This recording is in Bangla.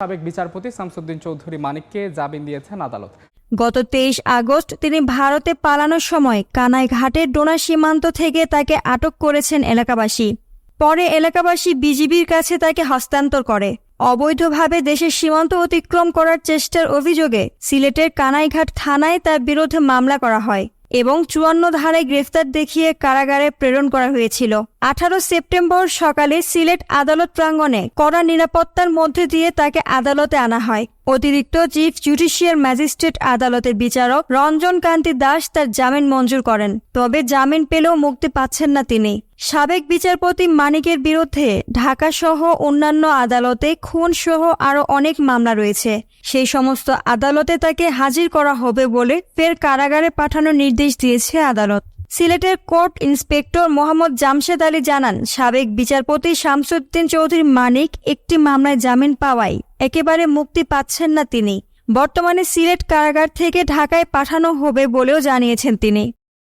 সাবেক বিচারপতি শামসুদ্দিন চৌধুরী মানিককে জামিন দিয়েছেন আদালত। গত তেইশ আগস্ট তিনি ভারতে পালানোর সময় কানাইঘাটের ডোনা সীমান্ত থেকে তাকে আটক করেছেন এলাকাবাসী। পরে এলাকাবাসী বিজিবির কাছে তাকে হস্তান্তর করে। অবৈধভাবে দেশের সীমান্ত অতিক্রম করার চেষ্টার অভিযোগে সিলেটের কানাইঘাট থানায় তার বিরুদ্ধে মামলা করা হয়। এবং চুয়ান্ন ধারে গ্রেফতার দেখিয়ে কারাগারে প্রেরণ করা হয়েছিল। আঠারো সেপ্টেম্বর সকালে সিলেট আদালত প্রাঙ্গণে কড়া নিরাপত্তার মধ্যে দিয়ে তাকে আদালতে আনা হয়। অতিরিক্ত চিফ জুডিশিয়াল ম্যাজিস্ট্রেট আদালতের বিচারক রঞ্জন কান্তি দাস তার জামিন মঞ্জুর করেন, তবে জামিন পেলেও মুক্তি পাচ্ছেন না তিনি। সাবেক বিচারপতি মানিকের বিরুদ্ধে ঢাকা সহ অন্যান্য আদালতে খুন সহ আরও অনেক মামলা রয়েছে। সেই সমস্ত আদালতে তাকে হাজির করা হবে বলে ফের কারাগারে পাঠানোর নির্দেশ দিয়েছে আদালত। সিলেটের কোর্ট ইন্সপেক্টর মোহাম্মদ জামশেদ আলী জানান, সাবেক বিচারপতি শামসুদ্দিন চৌধুরী মানিক একটি মামলায় জামিন পাওয়ায় একেবারে মুক্তি পাচ্ছেন না তিনি। বর্তমানে সিলেট কারাগার থেকে ঢাকায় পাঠানো হবে বলেও জানিয়েছেন তিনি।